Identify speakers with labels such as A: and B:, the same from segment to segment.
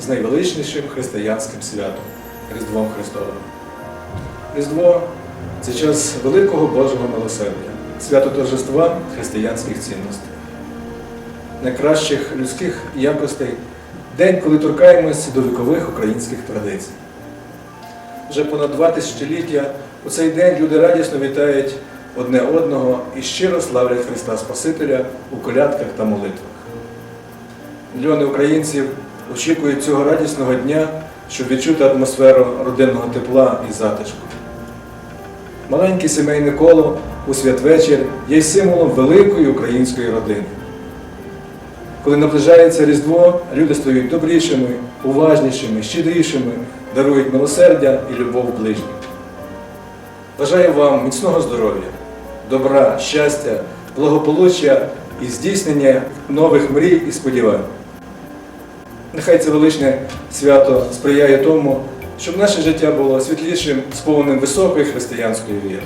A: з найвеличнішим християнським святом Різдвом Христовим. Різдво це час великого Божого милосердя, свято торжества християнських цінностей, найкращих людських якостей, день, коли торкаємось до вікових українських традицій. Вже понад два тисячоліття у цей день люди радісно вітають одне одного і щиро славлять Христа Спасителя у колядках та молитвах. Мільйони українців очікують цього радісного дня, щоб відчути атмосферу родинного тепла і затишку. Маленьке сімейне коло у святвечір є символом великої української родини. Коли наближається Різдво, люди стають добрішими, уважнішими, щедрішими, дарують милосердя і любов ближнім. Бажаю вам міцного здоров'я, добра, щастя, благополуччя і здійснення нових мрій і сподівань. Нехай це величне свято сприяє тому, щоб наше життя було світлішим, сповненим високої християнської віри.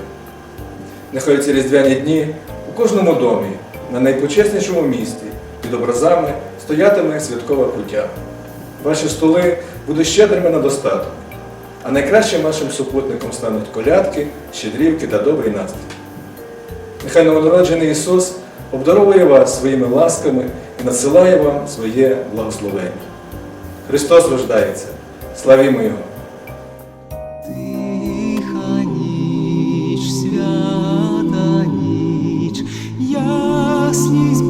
A: Нехай ці різдвяні дні у кожному домі, на найпочеснішому місці, під образами стоятиме святкова куття. Ваші столи будуть щедрими на достаток, а найкращим вашим супутником стануть колядки, щедрівки та добрий настрій. Нехай новонароджений Ісус обдаровує вас своїми ласками і надсилає вам своє благословення. Христос рождається. Славімо Його! Свята ніч, ясність